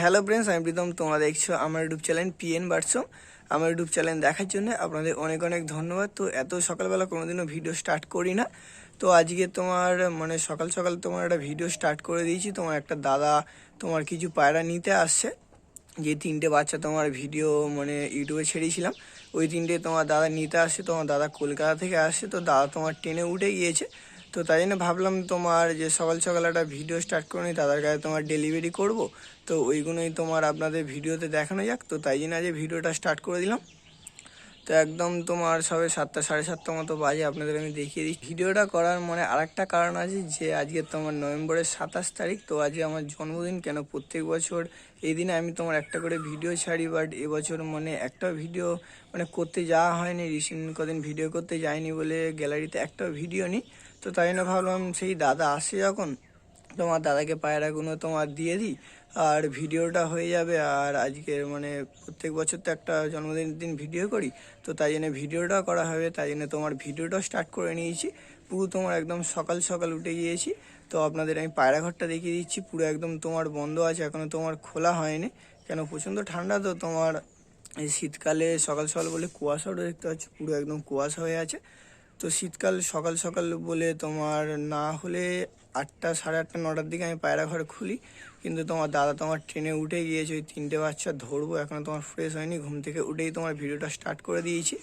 Hello friends আমি প্রীতম, তোমরা দেখছ আমার ইউটিউব চ্যানেল পিএন বাটসম আমার ইউটিউব চ্যানেল দেখার জন্য আপনাদের অনেক অনেক ধন্যবাদ। তো এত সকালবেলা কোনোদিনও ভিডিও স্টার্ট করি না। তো আজকে তোমার মানে সকাল সকাল তোমার একটা ভিডিও স্টার্ট করে দিয়েছি। তোমার একটা দাদা তোমার কিছু পায়রা নিতে আসছে। যে তিনটে বাচ্চা তোমার ভিডিও মানে ইউটিউবে ছেড়েছিলাম। ওই তিনটে তোমার দাদা নিতে আসছে, তোমার দাদা কলকাতা থেকে আসছে। তো দাদা তোমার ট্রেনে উঠে গিয়েছে। তো তাই জন্য ভাবলাম তোমার যে সকাল সকাল একটা ভিডিও স্টার্ট করে নিই, তাদের কাছে তোমার ডেলিভারি করব। তো ওইগুলোই তোমার আপনাদের ভিডিওতে দেখানো যাক। তো তাই জন্য আজ ভিডিওটা স্টার্ট করে দিলাম। তো একদম তোমার সবে সাতটা, সাড়ে সাতটা মতো বাজে, আপনাদের আমি দেখিয়ে দিই ভিডিওটা করার মানে আরেকটা কারণ আছে যে, আজকে তোমার নভেম্বরের সাতাশ তারিখ, তো আজকে আমার জন্মদিন। কেন প্রত্যেক বছর এই দিনে আমি তোমার একটা করে ভিডিও ছাড়ি বাট এবছর মানে একটা ভিডিও মানে করতে যাওয়া হয়নি। রিসেন্ট কদিন ভিডিও করতে যাইনি বলে গ্যালারিতে একটা ভিডিও নিই। তো তাই জন্য ভাবলাম সেই দাদা আসে যখন, তোমার দাদাকে পায়রাগুলো তোমার দিয়ে দিই, আর ভিডিওটা হয়ে যাবে, আর আজকের মানে প্রত্যেক বছর তো একটা জন্মদিনের দিন ভিডিও করি, তো তাই জন্য ভিডিওটা করা হবে, তাই জন্য তোমার ভিডিওটাও স্টার্ট করে নিয়েছি, পুরো তোমার একদম সকাল সকাল উঠে গিয়েছি, তো আপনাদের আমি পায়রা ঘরটা দেখিয়ে দিচ্ছি, পুরো একদম তোমার বন্ধ আছে এখনও তোমার খোলা হয়নি, কেন প্রচণ্ড ঠান্ডা তো তোমার এই শীতকালে সকাল সকাল বলে কুয়াশাও দেখতে পাচ্ছি, পুরো একদম কুয়াশা হয়ে আছে তো শীতকাল সকাল সকাল বলে তোমার না হলে আটটা সাড়ে আটটা, নটার দিকে আমি পায়রা ঘর খুলি। কিন্তু তোমার দাদা তোমার ট্রেনে উঠে গিয়েছে, ওই তিনটে বাচ্চা ধরবো এখনও তোমার ফ্রেশ হয়নি, ঘুম থেকে উঠেই তোমার ভিডিওটা স্টার্ট করে দিয়েছি।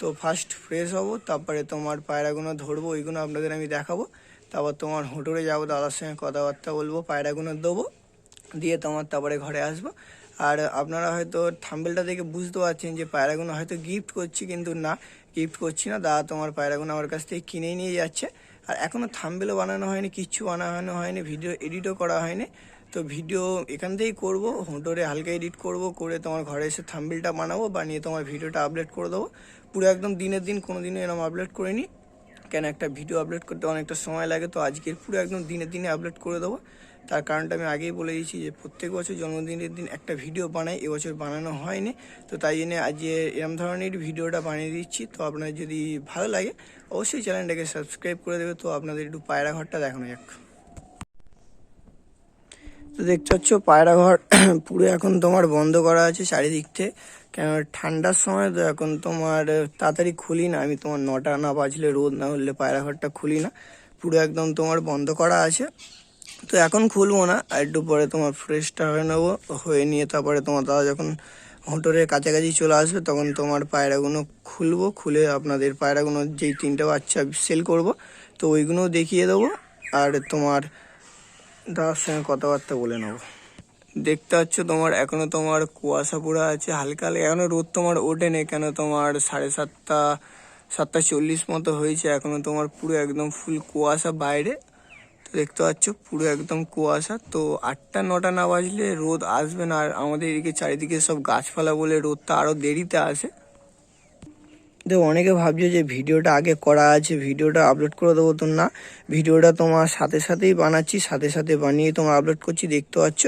তো ফার্স্ট ফ্রেশ হব, তারপরে তোমার পায়রাগুলো ধরবো, ওইগুলো আপনাদের আমি দেখাবো। তারপর তোমার হোটেলে যাব, দাদার সঙ্গে কথাবার্তা বলব, পায়রাগুলো দেবো, দিয়ে তোমার তারপরে ঘরে আসব। আর আপনারা হয়তো থাম্বেলটা দেখে বুঝতে পারছেন যে পায়রাগুলো হয়তো গিফট করছি, কিন্তু না। গিফট করছি না, দাদা তোমার পায়রাগুলো আমার কাছ থেকে কিনেই নিয়ে যাচ্ছে। আর এখনও থাম্বেলও বানানো হয়নি, কিচ্ছু বানানো হয়নি ভিডিও এডিটও করা হয়নি। তো ভিডিও এখান থেকেই করব হোটোরে হালকা এডিট করব, করে তোমার ঘরে এসে থাম্বেলটা বানাবো, বানিয়ে তোমার ভিডিওটা আপলোড করে দেবো। পুরো একদম দিনের দিন কোনো দিনও এরকম আপলোড করিনি। কেন একটা ভিডিও আপলোড করতে অনেকটা সময় লাগে, তো আজকের পুরো একদম দিনে দিনে আপলোড করে দেবো। তার কারণটা আমি আগেই বলে দিয়েছি যে প্রত্যেক বছর জন্মদিনের দিন একটা ভিডিও বানাই এবছর বানানো হয়নি। তো তাই জন্য আজকে এরম ধরনের ভিডিওটা বানিয়ে দিচ্ছি। তো আপনার যদি ভালো লাগে, অবশ্যই চ্যানেলটাকে সাবস্ক্রাইব করে দেবে। তো আপনাদের একটু পায়রা ঘরটা দেখানো যাক। তো দেখতে পাচ্ছ, পায়রা ঘর পুরো এখন তোমার বন্ধ করা আছে চারিদিক থেকে। কেন ঠান্ডার সময় তো এখন তোমার তাড়াতাড়ি খুলি না। আমি তোমার নটা না বাজলে, রোদ না হলে পায়রা ঘরটা খুলি না। পুরো একদম তোমার বন্ধ করা আছে। তো এখন খুলবো না, আর একটু পরে তোমার ফ্রেশটা হয়ে নেব। হয়ে নিয়ে তারপরে তোমার দাদা যখন হোটেলের কাছাকাছি চলে আসবে, তখন তোমার পায়রাগুলো খুলবো, খুলে আপনাদের পায়রাগুলো যেই তিনটে বাচ্চা সেল করব, তো ওইগুলোও দেখিয়ে দেবো, আর তোমার দাদার সঙ্গে কথাবার্তা বলে নেব। দেখতে পাচ্ছ তোমার এখনও তোমার কুয়াশা পুরো আছে, হালকা হালকা। এখনও রোদ তোমার ওঠেনি, কেন তোমার সাড়ে সাতটা সাতটা চল্লিশ মতো হয়েছে এখনও তোমার পুরো একদম ফুল কুয়াশা বাইরে। তো দেখতে পাচ্ছ, পুরো একদম কুয়াশা। তো আটটা, নটা না বাজলে রোদ আসবে না। আর আমাদের এদিকে চারিদিকে সব গাছপালা বলে রোদটা আরও দেরিতে আসে। তো অনেকে ভাবছে যে ভিডিওটা আগে করা আছে, ভিডিওটা আপলোড করে দেবো তো না। ভিডিওটা তোমার সাথে সাথেই বানাচ্ছি, সাথে সাথে বানিয়ে তোমার আপলোড করছি। দেখতে পাচ্ছ,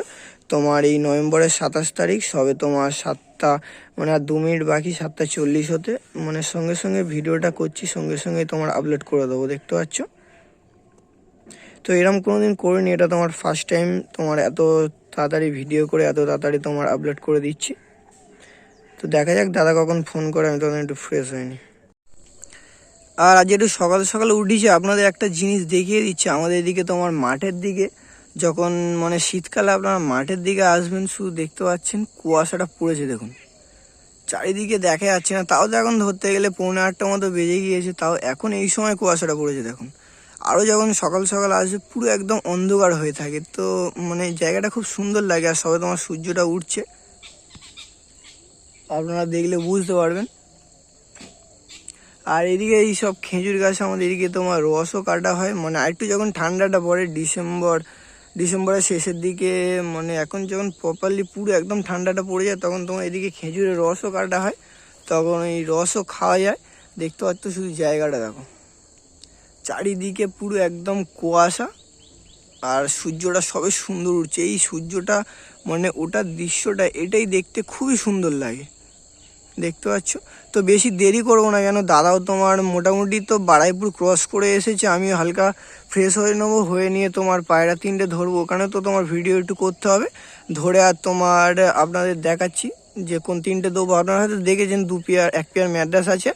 তোমার এই নভেম্বরের সাতাশ তারিখ, সবে তোমার সাতটা মানে আর দু মিনিট বাকি, সাতটা চল্লিশ হতে। মানে সঙ্গে সঙ্গে ভিডিওটা করছি, সঙ্গে সঙ্গে তোমার আপলোড করে দেবো। দেখতে পাচ্ছ? তো এরকম কোনোদিন করিনি, এটা তোমার ফার্স্ট টাইম তোমার এত তাড়াতাড়ি ভিডিও করে, এত তাড়াতাড়ি তোমার আপলোড করে দিচ্ছি। তো দেখা যাক দাদা কখন ফোন করে, আমি তখন একটু ফ্রেশ হয়নি আর আজ একটু সকাল সকাল উঠিছে, আপনাদের একটা জিনিস দেখিয়ে দিচ্ছে, আমাদের এদিকে তোমার মাঠের দিকে। যখন মানে শীতকালে আপনারা মাঠের দিকে আসবেন, শুধু দেখতে পাচ্ছেন, কুয়াশাটা পড়েছে দেখুন। চারিদিকে দেখা যাচ্ছে না, তাও তো এখন ধরতে গেলে পৌনে আটটা মতো বেজে গিয়েছে, তাও এখন এই সময় কুয়াশাটা পড়েছে দেখুন। আরও যখন সকাল সকাল আসবে পুরো একদম অন্ধকার হয়ে থাকে। তো মানে জায়গাটা খুব সুন্দর লাগে আর সবে তোমার সূর্যটা উঠছে। আপনারা দেখলে বুঝতে পারবেন। আর এদিকে এই সব খেজুর গাছ আমাদের এদিকে তোমার রসও কাটা হয়। মানে আরেকটু যখন ঠান্ডাটা পড়ে ডিসেম্বর, ডিসেম্বরের শেষের দিকে মানে এখন যখন প্রপারলি পুরো একদম ঠান্ডাটা পড়ে যায়, তখন তোমার এদিকে খেজুরের রসও কাটা হয়। তখন এই রসও খাওয়া যায়। দেখতে পাচ্ছ শুধু জায়গাটা, দেখো। চারিদিকে পুরো একদম কুয়াশা, আর সূর্যটা সবে সুন্দর উঠছে। এই সূর্যটা মানে ওটার দৃশ্যটা, এটাই দেখতে খুবই সুন্দর লাগে। দেখতে পাচ্ছ? তো বেশি দেরি করব না কেন? দাদাও তোমার মোটামুটি তো বাড়াইপুর ক্রস করে এসেছে আমি হালকা ফ্রেশ হয়ে নেব, হয়ে নিয়ে তোমার পায়রা তিনটে ধরবো। ওখানে তো তোমার ভিডিও একটু করতে হবে। ধরে আর তোমার আপনাদের দেখাচ্ছি যে কোন তিনটে দেবো। আপনারা হয়তো দেখেছেন, দু পেয়ার এক পেয়ার ম্যাড্রাস আছে।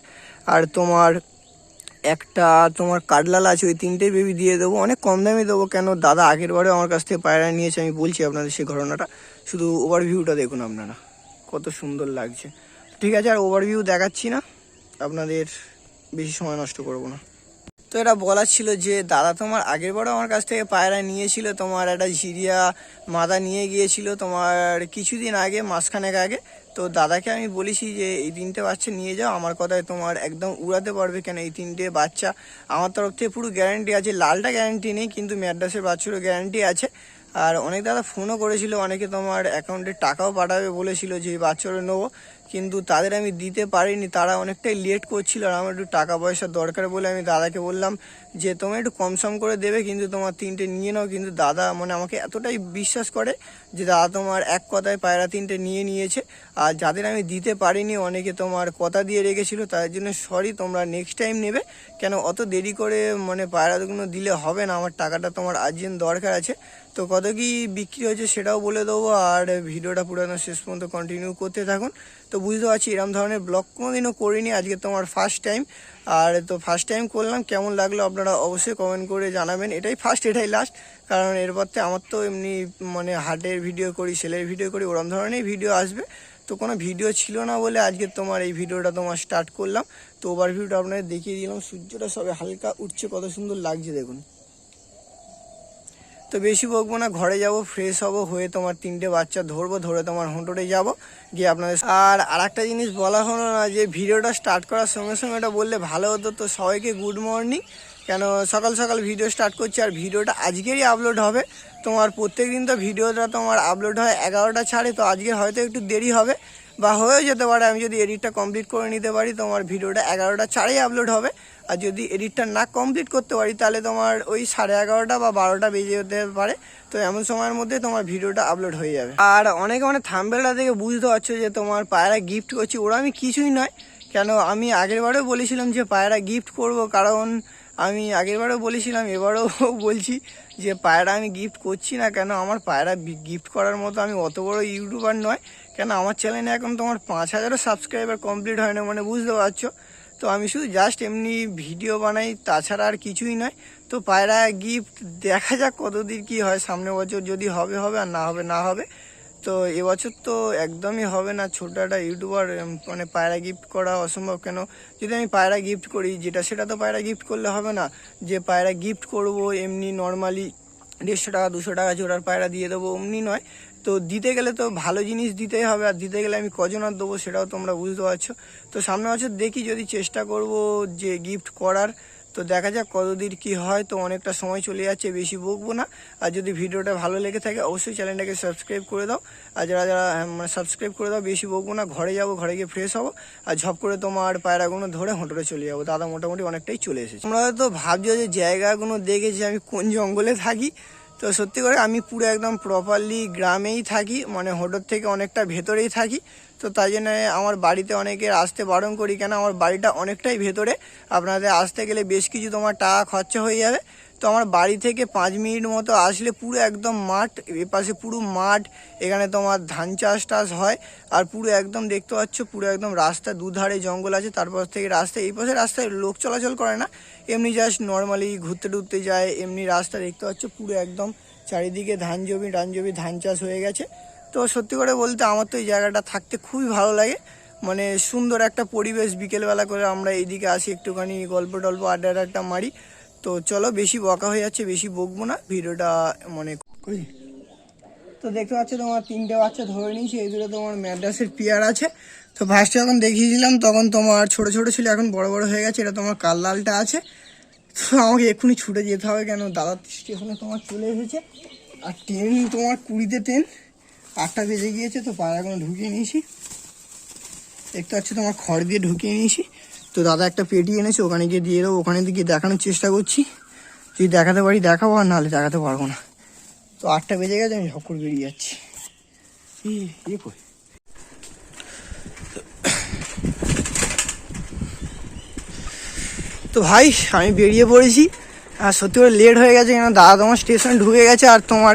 আর তোমার একটা, তোমার কাটলাল আছে, ওই তিনটে বেবি দিয়ে দেবো। অনেক কম দামে দেবো, কেন? দাদা আগের বারে আমার কাছ থেকে পায়রা নিয়েছে, আমি বলছি আপনাদের সেই ঘটনাটা। শুধু ওভারভিউটা দেখুন আপনারা। কত সুন্দর লাগছে। ঠিক আছে, আর ওভারভিউ দেখাচ্ছি না। আপনাদের বেশি সময় নষ্ট করব না। তো এটা বলার ছিল যে, দাদা তোমার আগের বারও আমার কাছ থেকে পায়রা নিয়েছিল, তোমার একটা ঝিরিয়া মাদা নিয়ে গিয়েছিল, তোমার কিছুদিন আগে, মাসখানেক আগে। তো দাদাকে আমি বলেছি যে, এই তিনটে বাচ্চা নিয়ে যাও। আমার কথায় তোমার একদম উড়াতে পারবে কেন? এই তিনটে বাচ্চা আমার তরফ থেকে পুরো গ্যারান্টি আছে। লালটা গ্যারান্টি নেই, কিন্তু ম্যাড্রাসের বাচ্চারও গ্যারান্টি আছে। আর অনেক দাদা ফোনও করেছিল। অনেকে তোমার অ্যাকাউন্টে টাকাও পাঠাবে বলেছিল যে, এই বাচ্চাটা নেব। কিন্তু তাদের আমি দিতে পারিনি, তারা অনেকটাই লেট করছিল আর আমার একটু টাকা পয়সার দরকার বলে আমি দাদাকে বললাম যে তুমি একটু কম সম করে দেবে, কিন্তু তোমার তিনটে নিয়ে নাও। কিন্তু দাদা মানে আমাকে এতটাই বিশ্বাস করে যে, দাদা তোমার এক কথায় পায়রা তিনটে নিয়ে নিয়েছে। আর যাদের আমি দিতে পারিনি, অনেকে তোমার কথা দিয়ে রেখেছিল তার জন্য সরি তোমরা নেক্সট টাইম নেবে। কেন, অত দেরি করে মানে পায়রা পায়রাগুলো দিলে হবে না, আমার টাকাটা তোমার আর্জেন্ট দরকার আছে। তো কত কি বিক্রি হয়েছে সেটাও বলে দেবো, আর ভিডিওটা পুরানো শেষ পর্যন্ত কন্টিনিউ করতে থাকুন। তো বুঝতে পারছি এরকম ধরনের ব্লগ কোনোদিনও করিনি, আজকে তোমার ফার্স্ট টাইম আর তো ফার্স্ট টাইম করলাম, কেমন লাগল আপনারা অবশ্যই কমেন্ট করে জানাবেন। এটাই ফার্স্ট এটাই লাস্ট কারণ এরপর থেকে আমার তো এমনি মানে হাটের ভিডিও করি সেলের ভিডিও করি, ওরম ধরনের ভিডিও আসবে। তো কোনো ভিডিও ছিল না বলে আজকে তোমার এই ভিডিওটা তোমার স্টার্ট করলাম। তো ওভার ওভারভিউটা আপনাদের দেখিয়ে দিলাম। সূর্যটা সবে হালকা উঠছে, কত সুন্দর লাগছে দেখুন। তো বেশি বকবো না, ঘরে যাব ফ্রেশ হব, হয়ে তোমার তিনটে বাচ্চা ধরবো, ধরে তোমার হোঁটোরে যাব, গিয়ে আপনাদের আর আরেকটা জিনিস বলা হলো না যে ভিডিওটা স্টার্ট করার সঙ্গে সঙ্গে এটা বললে ভালো হতো, তো সবাইকে গুড মর্নিং কেন সকাল সকাল ভিডিও স্টার্ট করছি আর ভিডিওটা আজকেরই আপলোড হবে। তোমার প্রত্যেক দিন তো ভিডিওটা তোমার আপলোড হয় এগারোটা ছাড়ে, তো আজকে হয়তো একটু দেরি হবে বা হয়েও যেতে পারে। আমি যদি এডিটটা কমপ্লিট করে নিতে পারি, তোমার ভিডিওটা এগারোটা ছাড়েই আপলোড হবে। আর যদি এডিটটা না কমপ্লিট করতে পারি, তাহলে তোমার ওই সাড়ে এগারোটা বা বারোটা বেজে যেতে পারে। তো এমন সময়ের মধ্যে তোমার ভিডিওটা আপলোড হয়ে যাবে। আর অনেকে মানে থাম্বেলটা দেখে বুঝতে পারছ যে তোমার পায়রা গিফট করছি। ওরা আমি কিছুই নয়, কেন আমি আগের বারেও বলেছিলাম যে পায়রা গিফট করব। কারণ আমি আগের বারেও বলেছিলাম, এবারও বলছি যে পায়রা আমি গিফট করছি না কেন? আমার পায়রা গিফট করার মতো আমি অত বড় ইউটিউবার নয়। কেন? আমার চ্যানেলে এখন তোমার পাঁচ হাজারও সাবস্ক্রাইবার কমপ্লিট হয় না মানে বুঝতে পারছ? তো আমি শুধু জাস্ট এমনি ভিডিও বানাই, তাছাড়া আর কিছুই নয়। তো পায়রা গিফট দেখা যাক কতদিন কি হয় সামনে বছর যদি হবে হবে আর না হবে না হবে। তো এবছর তো একদমই হবে না, ছোটো একটা ইউটিউবার মানে পায়রা গিফট করা অসম্ভব কেন? যদি আমি পায়রা গিফট করি, যেটা সেটা তো পায়রা গিফট করলে হবে না। যে পায়রা গিফট করব, এমনি নর্মালি দেড়শো টাকা, দুশো টাকা জোড়ার পায়রা দিয়ে দেবো, অমনি নয়। তো দিতে গেলে তো ভালো জিনিস দিতেই হবে, আর দিতে গেলে আমি কজন আর দেবো সেটাও তোমরা বুঝতে পারছ। তো সামনে বছর দেখি যদি চেষ্টা করব যে গিফট করার। তো দেখা যাক কতদূর কি হয়, তো অনেকটা সময় চলে যাচ্ছে, বেশি বকবো না। আর যদি ভিডিওটা ভালো লেগে থাকে, অবশ্যই চ্যানেলটাকে সাবস্ক্রাইব করে দাও। আর যারা যারা মানে সাবস্ক্রাইব করে দাও, বেশি বকবো না, ঘরে যাব, ঘরে গিয়ে ফ্রেশ হব, আর ঝপ করে তোমার পায়রাগুলো ধরে হোটেলে চলে যাব। দাদা মোটামুটি অনেকটাই চলে এসেছে। তোমরা হয়তো ভাবছ যে জায়গাগুলো দেখে যে আমি কোন জঙ্গলে থাকি? তো সত্যি করে আমি পুরো একদম প্রপারলি গ্রামেই থাকি মানে হোটেল থেকে অনেকটা ভেতরেই থাকি। তো তাই জন্য আমার বাড়িতে অনেকের আসতে বারণ করি, কেন আমার বাড়িটা অনেকটাই ভেতরে। আপনাদের আসতে গেলে বেশ কিছু তোমার টাকা খরচা হয়ে যাবে। তো আমার বাড়ি থেকে পাঁচ মিনিট মতো আসলে পুরো একদম মাঠ, এপাশে পুরো মাঠ, এখানে তোমার ধান চাষ টাস হয়। আর পুরো একদম দেখতে পাচ্ছ, পুরো একদম রাস্তা দুধারে জঙ্গল আছে, তারপর থেকে রাস্তা, এই পাশে রাস্তায় লোক চলাচল করে না। এমনি জাস্ট নর্মালি ঘুরতে টুরতে যায়, এমনি রাস্তা দেখতে পাচ্ছ, পুরো একদম চারিদিকে ধান জমি টান জমি ধান চাষ হয়ে গেছে। তো সত্যি করে বলতে আমার তো এই জায়গাটা থাকতে খুবই ভালো লাগে। মানে সুন্দর একটা পরিবেশ বিকেলবেলা করে আমরা এইদিকে আসি একটুখানি গল্প টল্প আড্ডা আড্ডা মারি। তো চলো বেশি বকা হয়ে যাচ্ছে বেশি বকবো না ভিডিওটা মানে করি তো দেখতে পাচ্ছ তোমার তিনটে বাচ্চা ধরে নিয়েছি এই দুটো তোমার ম্যাড্রাসের পিয়ার আছে। তো ফার্স্টে যখন দেখিয়েছিলাম তখন তোমার ছোট ছোট ছিল এখন বড় বড় হয়ে গেছে এটা তোমার কাল লালটা আছে। তো আমাকে এক্ষুনি ছুটে যেতে হবে কেন? দাদার স্টেশনে তোমার চলে এসেছে। আর ট্রেন তোমার কুড়িতে ট্রেন আটটা বেজে গিয়েছে, তো পায়রাগুলো ঢুকিয়ে নিয়েছি। দেখতে পাচ্ছ তোমার খড় দিয়ে ঢুকিয়ে নিয়েছি। তো দাদা একটা পেটি এনেছে, ওখানে গিয়ে দিয়ে দেবো। ওখানে গিয়ে দেখানোর চেষ্টা করছি। যদি দেখাতে পারি দেখাবো, আর নাহলে দেখাতে পারব না। তো আটটা বেজে গেছে, আমি ঝক করে বেরিয়ে যাচ্ছি। তো ভাই, আমি বেরিয়ে পড়েছি। আর সত্যি করে লেট হয়ে গেছে কেন দাদা তোমার স্টেশনে ঢুকে গেছে আর তোমার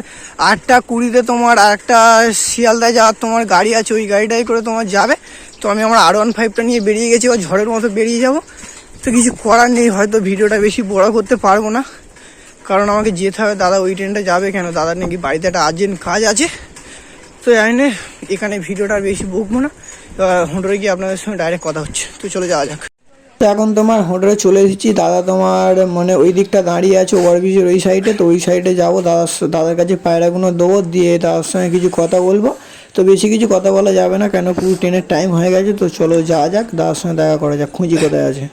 আটটা কুড়িতে তোমার একটা শিয়ালদায় যাওয়ার তোমার গাড়ি আছে, ওই গাড়িটাই করে তোমার যাবে। তো আমি আমার আর ওয়ান ফাইভটা নিয়ে বেরিয়ে গেছি ও ঝড়ের মতো বেরিয়ে যাব। তো কিছু করার নেই, হয়তো ভিডিওটা বেশি বড় করতে পারব না। কারণ আমাকে যেতে হবে, দাদা ওই ট্রেনটা যাবে কেন? দাদার নাকি বাড়িতে একটা আর্জেন্ট কাজ আছে। তো জানি এখানে ভিডিওটা আর বেশি বকবো না। হোটেলে গিয়ে আপনাদের সঙ্গে ডাইরেক্ট কথা হচ্ছে। তো চলে যাওয়া যাক। তো এখন তোমার হোটেলে চলে এসেছি। দাদা তোমার মানে ওই দিকটা দাঁড়িয়ে আছে ওভারব্রিজের ওই সাইডে তো ওই সাইডে যাব। দাদার দাদার কাছে পায়রাগুলো দেবো। দিয়ে দাদার সঙ্গে কিছু কথা বলব। তো বেশি কিছু কথা বলা যাবে না কেন পুরো ট্রেনের টাইম হয়ে গেছে। তো চলো যাওয়া যাক দাদার সঙ্গে দেখা করা যাক খুঁজি কোথায় আছে।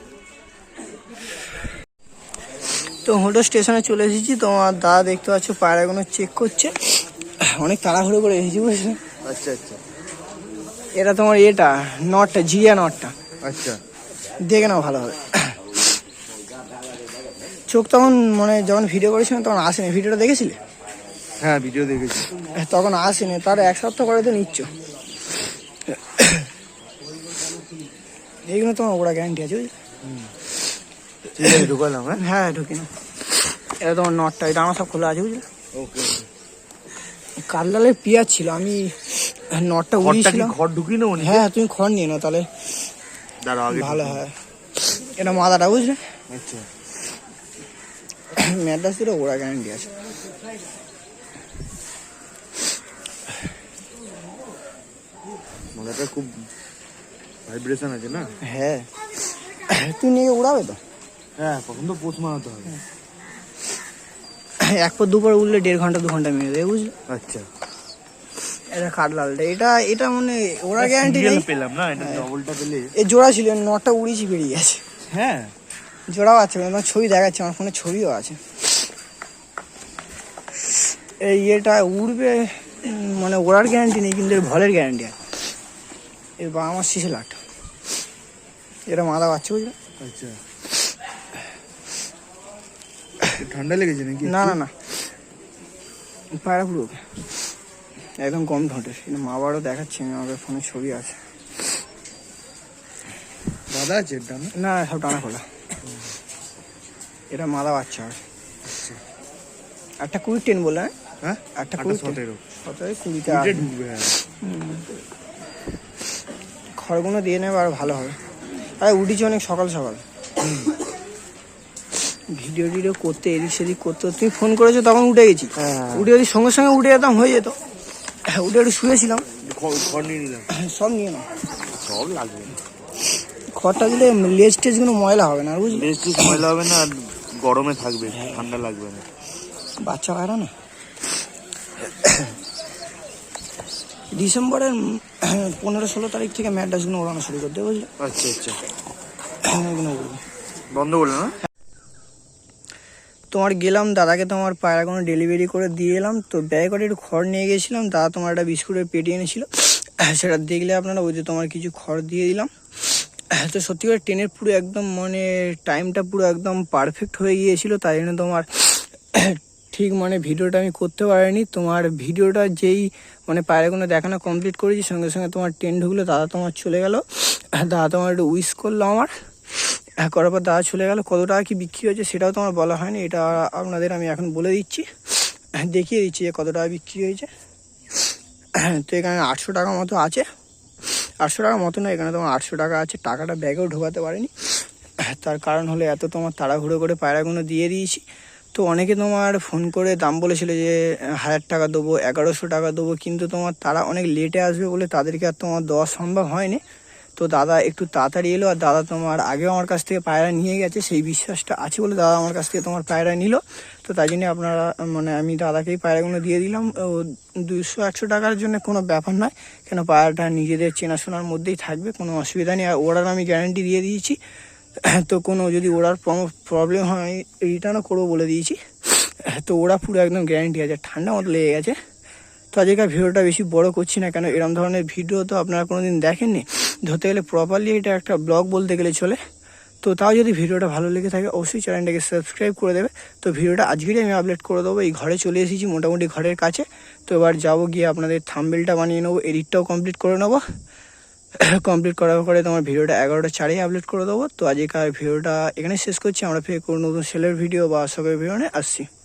তো হোটেল স্টেশনে চলে এসেছি। তোমার দাদা দেখতে পাচ্ছ পায়রাগুলো চেক করছে। অনেক তাড়াহুড়ো করে এসেছি বুঝলে আচ্ছা আচ্ছা। এটা তোমার এটা নটটা জিয়া নটটা আচ্ছা। দেখে নাও ভালো হবে। চোখ তখন মানে যখন ভিডিও করেছিলাম তখন আসেনি। ভিডিওটা দেখেছিলে? হ্যাঁ ভিডিও দেখেছি। তখন আসেনি। তার এক সপ্তাহ করে তো নিচ্ছ। এইগুলো তোমার ওরা গ্যারান্টি আছে বুঝলে? ঢুকালাম হ্যাঁ? হ্যাঁ ঢুকি না এটা তোমার নটটা এটা আমার সব খোলা আছে বুঝলে? ওকে। কালদালের পেঁয়াজ ছিল আমি নটটা উড়িয়েছিলাম। ঘর ঢুকি নেব হ্যাঁ তুমি খড় নিয়ে নাও তাহলে। আগে ভালো হয়। এটা মাদাটা বুঝলে? আচ্ছা। ম্যাডাস দিলে ওরা গ্যারান্টি আছে। মাথাটা খুব ভাইব্রেশন আছে না? হ্যাঁ। তুই নিয়ে উড়াবে তো? হ্যাঁ তখন তো পোষ মানাতে হবে। এক পর দুপুর উঠলে দেড় ঘণ্টা দু ঘণ্টা মেরে দেবে বুঝলে? আচ্ছা। এটা কাঠলালটা এটা এটা মানে ওরা গ্যারান্টি নেই। পেলাম না এটা ডবলটা পেলে এ। জোড়া ছিল নটটা উড়িয়েছি বেরিয়ে গেছে। হ্যাঁ। জোড়াও আছে আমার ছবি দেখাচ্ছে আমার ফোনে ছবিও আছে। এই এটা উড়বে মানে ওড়ার গ্যারান্টি নেই কিন্তু এর ভলের গ্যারান্টি আছে। এর বা আমার শিশে লাট। এটা মাদা বাচ্চা বুঝলে? আচ্ছা। ঠান্ডা লেগেছে নাকি না না না। পায়রা পুরো। একদম কম ঠোঁটের কিন্তু মা বাবারও দেখাচ্ছি আমি আমাদের ফোনে ছবি আছে। দাদা আছে না সব টানা খোলা। এটা মাদা বাচ্চা আর। একটা কুড়ি টেন বলে হ্যাঁ? হ্যাঁ? একটা কুড়ি সতেরো সতেরো কুড়িতে কুড়িতে ঢুকবে হ্যাঁ। খড়গুলো দিয়ে নেবে আর ভালো হবে। আরে উঠেছি অনেক সকাল সকাল। ভিডিও টিডিও করতে এদিক সেদিক করতে তুমি ফোন করেছ তখন উঠে গেছি। হ্যাঁ। উঠে যদি সঙ্গে সঙ্গে উঠে যেতাম হয়ে যেত। হ্যাঁ, উঠে একটু শুয়েছিলাম। খড় নিয়ে নিলাম। সব নিয়ে নাও। সব লাগবে। খড়টা দিলে লেজ টেজগুলো ময়লা হবে না বুঝলি? বেশ ঠিক ময়লা হবে না আর গরমে থাকবে ঠান্ডা লাগবে না। বাচ্চা পায়রা না? ডিসেম্বরের পনেরো ষোলো তারিখ থেকে ম্যাডাসগুলো ওড়ানো শুরু করতে বুঝলি? আচ্ছা আচ্ছা। এগুলো বন্ধ করল না? তোমার গেলাম, দাদাকে তোমার পায়রাগুলো ডেলিভারি করে দিয়ে এলাম। তো ব্যয় করে একটু খড় নিয়ে গেছিলাম, দাদা তোমার একটা বিস্কুটের পেটি এনেছিল। সেটা দেখলে আপনারা ওই যে তোমার কিছু খড় দিয়ে দিলাম। তো সত্যি করে ট্রেনের পুরো একদম মানে টাইমটা পুরো একদম পারফেক্ট হয়ে গিয়েছিল। তাই জন্য তোমার ঠিক মানে ভিডিওটা আমি করতে পারিনি। তোমার ভিডিওটা যেই মানে পায়রাগুলো দেখানো কমপ্লিট করেছি, সঙ্গে সঙ্গে তোমার ট্রেন ঢুকলো, দাদা তোমার চলে গেল। দাদা তোমার একটু উইশ করল আমার। হ্যাঁ করার পর দাদা চলে গেল কত টাকা কি বিক্রি হয়েছে সেটাও তোমার বলা হয়নি, এটা আপনাদের আমি এখন বলে দিচ্ছি। দেখিয়ে দিচ্ছি যে কত টাকা বিক্রি হয়েছে। তো এখানে আটশো টাকা মতো আছে। আটশো টাকা মতো না এখানে তোমার আটশো টাকা আছে, টাকাটা ব্যাগেও ঢোকাতে পারিনি। তার কারণ হলো এত তোমার তাড়াহুড়ো করে পায়রাগুলো দিয়ে দিয়েছি। তো অনেকে তোমার ফোন করে দাম বলেছিল যে, হাজার টাকা দেবো, এগারোশো টাকা দেবো, কিন্তু তোমার তারা অনেক লেটে আসবে বলে তাদেরকে আর তোমার দেওয়া সম্ভব হয়নি। তো দাদা একটু তাড়াতাড়ি এলো, আর দাদা তোমার আগেও আমার কাছ থেকে পায়রা নিয়ে গেছে, সেই বিশ্বাসটা আছে বলে দাদা আমার কাছ থেকে তোমার পায়রা নিল। তো তাই জন্য আপনারা মানে আমি দাদাকেই পায়রাগুলো দিয়ে দিলাম। ও দুশো একশো টাকার জন্য কোনো ব্যাপার নয়, কেন পায়রাটা নিজেদের চেনাশোনার মধ্যেই থাকবে, কোনো অসুবিধা নেই। আর ওরার আমি গ্যারান্টি দিয়ে দিয়েছি। তো কোনো যদি ওরার প্রবলেম হয়, রিটার্নও করব বলে দিয়েছি। তো ওরা পুরো একদম গ্যারান্টি আছে, ঠান্ডা মতো লেগে গেছে। তো আজকের ভিডিওটা বেশি বড় করছি না, কেন এরকম ধরনের ভিডিও তো আপনারা কোনোদিন দেখেননি। ধরতে গেলে প্রপারলি এটা একটা ব্লগ বলতে গেলে চলে। তো তাও যদি ভিডিওটা ভালো লেগে থাকে, অবশ্যই চ্যানেলটাকে সাবস্ক্রাইব করে দেবে। তো ভিডিওটা আজকেরই আমি আপলোড করে দেবো। এই ঘরে চলে এসেছি মোটামুটি ঘরের কাছে। তো এবার যাব গিয়ে আপনাদের থাম্বেলটা বানিয়ে নেব এডিটটাও কমপ্লিট করে নেব। কমপ্লিট করার পরে তোমার ভিডিওটা এগারোটা চারেই আপলোড করে দেবো। তো আজকের ভিডিওটা এখানে শেষ করছি। আমরা ফের কোনো নতুন সেলের ভিডিও বা শখের ভিডিও নিয়ে আসছি।